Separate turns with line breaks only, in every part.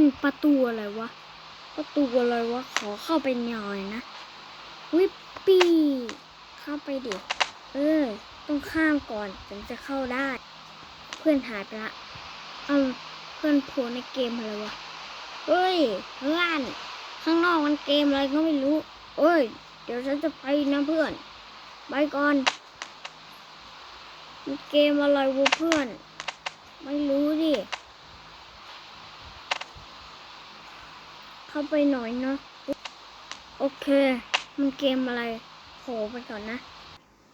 นประตูอะไรวะ ประตูอะไรวะ ขอเข้าไปหน่อยนะวิปปี้เข้าไปดิเออ ต้องข้ามก่อนถึงจะเข้าได้ เพื่อนหายไปละเอาเพื่อนโผล่ในเกมอะไรวะเฮ้ยเพื่อนข้างนอกมันเกมอะไรก็ไม่รู้ เอ้ย เดี๋ยวฉันจะไปนะเพื่อน ไปก่อนมันเกมอะไรวะเพื่อน ไม่รู้ดิ เข้าไปหน่อยเนาะโอเค มันเกมอะไรโผล่ไปก่อนนะ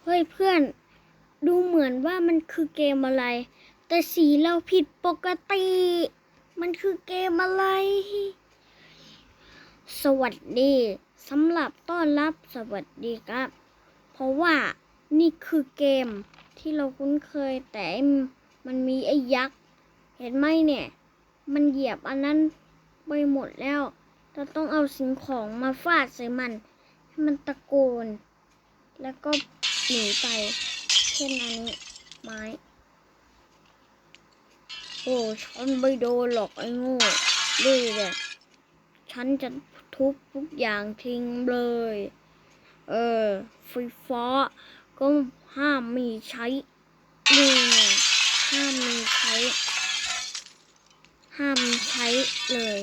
เฮ้ยเพื่อน ดูเหมือนว่ามันคือเกมอะไร แต่สีเราผิดปกติ มันคือเกมอะไร สวัสดีสำหรับต้อนรับสวัสดีครับ เพราะว่านี่คือเกมที่เราคุ้นเคยแต่มันมีไอ้ยักษ์ เห็นไหมเนี่ย มันเหยียบอันนั้นไปหมดแล้ว เราต้องเอาสิ่งของมาฟาดใส่มัน ให้มันตะโกน แล้วก็หนีไป เช่นอันนี้ไม้ โอ้ฉันไม่โดนหรอกไอ้โง่ดูเลยฉันจะทุบทุกอย่างทิ้งเลย เออไฟฟ้าก็ห้ามมีใช้นี่งห้ามมีใช้ ห้ามใช้เลย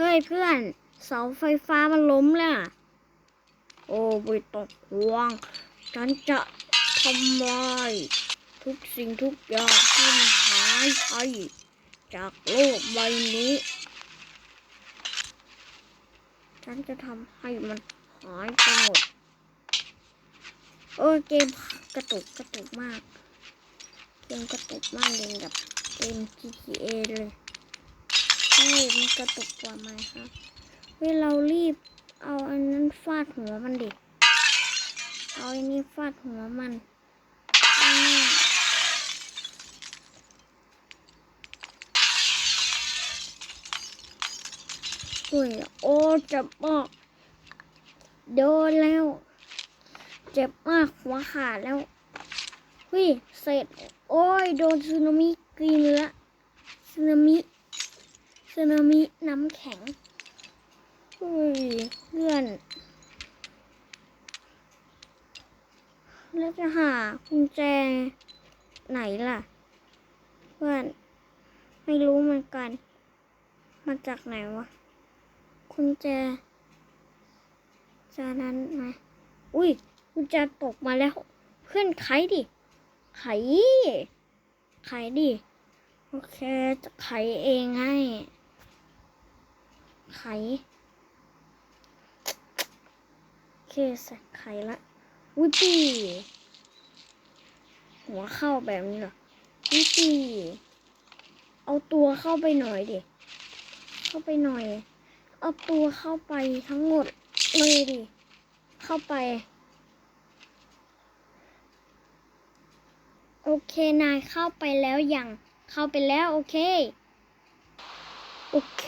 เฮ้ยเพื่อนเสาไฟฟ้ามันล้มแล้วโอ้ไม่ต้องห่วงฉันจะทำลายทุกสิ่งทุกอย่างให้มันหายไปจากโลกใบนี้ ฉันจะทำให้มันหายไปหมดโอ้เกมกระตุกกระตุกมาก เกมกระตุกมากเลยกับเกม GTA เลย ใช่มันกระตุกกว่าไหมครับเฮ้ยเรารีบ เอาอันนั้นฟาดหัวมันดิเอาอันนี้ฟาดหัวมันอืมโอ้ยโอ้เจ็บมากโดนแล้ว เจ็บมากหัวขาดแล้วเฮ้ยเสร็จ โอ้ย โดนสึนามิกินละสึนามิ สึนามิน้ำแข็งเฮ้ยเพื่อนแล้วจะหากุญแจไหนล่ะ เพื่อน ไม่รู้เหมือนกัน มาจากไหนวะกุญแจจานั้นไหมอุ้ยกุญแจตกมาแล้ว เพื่อนไขดิไขไขดิ โอเค จะไขเองให้ ไขโอเคใส่ไขละวิปีหัวเข้าแบบนี้เหรอวิปีเอาตัวเข้าไปหน่อยดิเข้าไปหน่อย เอาตัวเข้าไปทั้งหมดเลยดิเข้าไป โอเคนายเข้าไปแล้วยังเข้าไปแล้วโอเค โอเค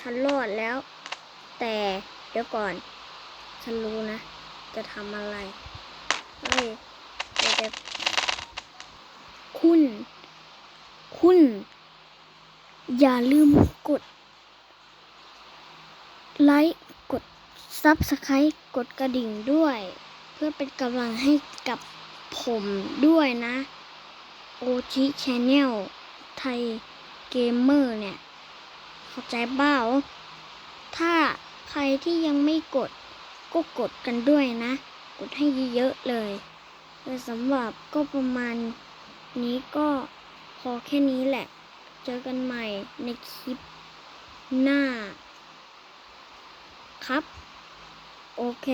ฉันรอดแล้ว แต่เดี๋ยวก่อน ฉันรู้นะ จะทำอะไร เฮ้ยเดี๋ยวจะคุณ คุณ อย่าลืมกด ไลค์ กดซับสไครต์กดกระดิ่งด้วย เพื่อเป็นกำลังให้กับผมด้วยนะ โอชิชแนลไทยเกมเมอร์เนี่ย เข้าใจเปล่าถ้าใครที่ยังไม่กดก็กดกันด้วยนะ กดให้เยอะๆเลยแต่สำหรับก็ประมาณนี้ก็พอแค่นี้แหละ เจอกันใหม่ในคลิปหน้า ครับ โอเค